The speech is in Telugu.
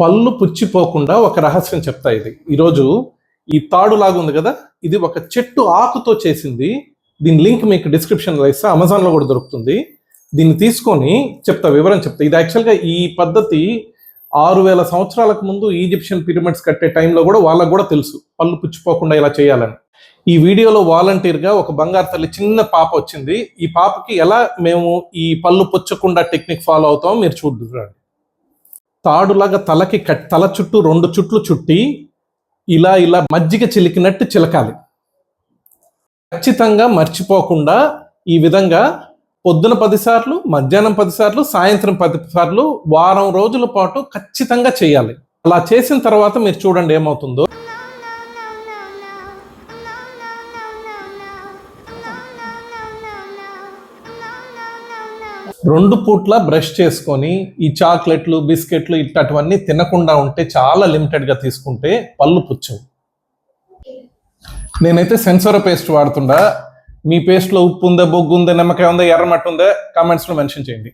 పళ్ళు పుచ్చిపోకుండా ఒక రహస్యం చెప్తా ఇది. ఈరోజు ఈ తాడు లాగా ఉంది కదా ఇది ఒక చెట్టు ఆకుతో చేసింది. దీని లింక్ మీకు డిస్క్రిప్షన్లో ఇస్తా అమెజాన్లో కూడా దొరుకుతుంది. దీన్ని తీసుకొని చెప్తా వివరం చెప్తా. ఇది యాక్చువల్గా ఈ పద్ధతి ఆరు వేల సంవత్సరాలకు ముందు ఈజిప్షియన్ పిరమిడ్స్ కట్టే టైంలో కూడా వాళ్ళకు కూడా తెలుసు పళ్ళు పుచ్చిపోకుండా ఇలా చేయాలని. ఈ వీడియోలో వాలంటీర్గా ఒక బంగారు తల్లి చిన్న పాప వచ్చింది. ఈ పాపకి ఎలా మేము ఈ పళ్ళు పుచ్చకుండా టెక్నిక్ ఫాలో అవుతామో మీరు చూడండి. తాడులాగా తలకి కట్ తల చుట్టూ రెండు చుట్లు చుట్టి ఇలా ఇలా మజ్జిగ చిలికినట్టు చిలకాలి. ఖచ్చితంగా మర్చిపోకుండా ఈ విధంగా పొద్దున పదిసార్లు మధ్యాహ్నం పదిసార్లు సాయంత్రం పది సార్లు వారం రోజుల పాటు ఖచ్చితంగా చేయాలి. అలా చేసిన తర్వాత మీరు చూడండి ఏమవుతుందో. రెండు పూట్ల బ్రష్ చేసుకొని ఈ చాక్లెట్లు బిస్కెట్లు ఇట్టటివన్నీ తినకుండా ఉంటే చాలా లిమిటెడ్గా తీసుకుంటే పళ్ళు పుచ్చవు. నేనైతే సెన్సోర పేస్ట్ వాడుతుండా. మీ పేస్ట్లో ఉప్పు ఉందా బొగ్గు ఉందా నిమ్మకాయ ఉందా ఎర్రమట్టు ఉందా కామెంట్స్లో మెన్షన్ చేయండి.